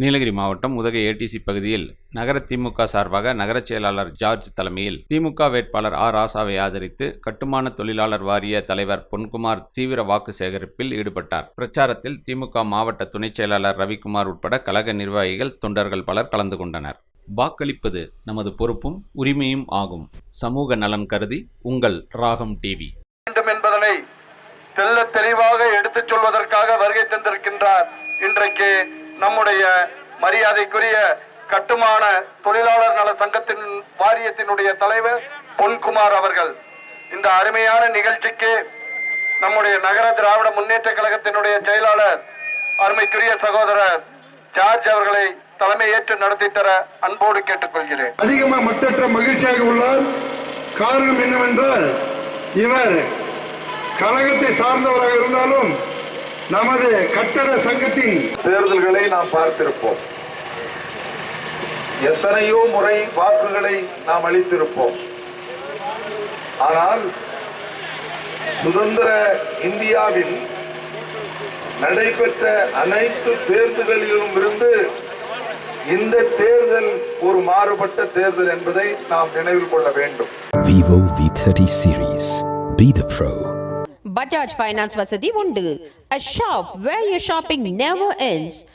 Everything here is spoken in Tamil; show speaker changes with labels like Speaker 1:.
Speaker 1: நீலகிரி மாவட்டம் உதகை ஏடிசி பகுதியில் நகர திமுக சார்பாக நகரச் செயலாளர் ஜார்ஜ் தலைமையில் திமுக வேட்பாளர் ஆர் ராசாவை ஆதரித்து கட்டுமான தொழிலாளர் வாரிய தலைவர் பொன்குமார் தீவிர வாக்கு சேகரிப்பில் ஈடுபட்டார். பிரச்சாரத்தில் திமுக மாவட்ட துணைச் செயலாளர் ரவிக்குமார் உட்பட கழக நிர்வாகிகள் தொண்டர்கள் பலர் கலந்து கொண்டனர். வாக்களிப்பது நமது பொறுப்பும் உரிமையும் ஆகும். சமூக நலன் கருதி உங்கள் ராகம் டிவி.
Speaker 2: என்பதனை தெல்ல தெளிவாக எடுத்துச் சொல்வதற்காக வருகை தந்திருக்கின்றார் இன்றைக்கு நம்முடைய மரியாதைக்குரிய கட்டுமான தொழிலாளர் நல சங்கத்தின் வாரியத்தினுடைய தலைவர் பொன்குமார் அவர்கள் இந்த அருமையான நிகழ்ச்சிக்கு நம்முடைய நகர திராவிட முன்னேற்ற கழகத்தினுடைய செயலாளர் அருமைக்குரிய சகோதரர் ஜார்ஜ் அவர்களை தலைமையேற்று நடத்தி தர அன்போடு கேட்டுக்கொள்கிறேன்.
Speaker 3: அதிகமாக மற்ற மகிழ்ச்சியாக உள்ளார். காரணம் என்னவென்றால் இவர் கழகத்தை சார்ந்தவராக இருந்தாலும் நமது கட்டட சங்கத்தின்
Speaker 4: தேர்தல்களை நாம் பார்த்திருப்போம் எத்தனையோ முறை வாக்குகளை நாம் அளித்திருப்போம் ஆனால் சுதந்திர இந்தியாவில் நடைபெற்ற அனைத்து தேர்தல்களிலும் இருந்து இந்த தேர்தல் ஒரு மாறுபட்ட தேர்தல் என்பதை நாம் நினைவில் கொள்ள வேண்டும்
Speaker 5: Vivo V30 series. Be the pro.
Speaker 6: Bajaj finance வசதி உண்டு a shop where your shopping never ends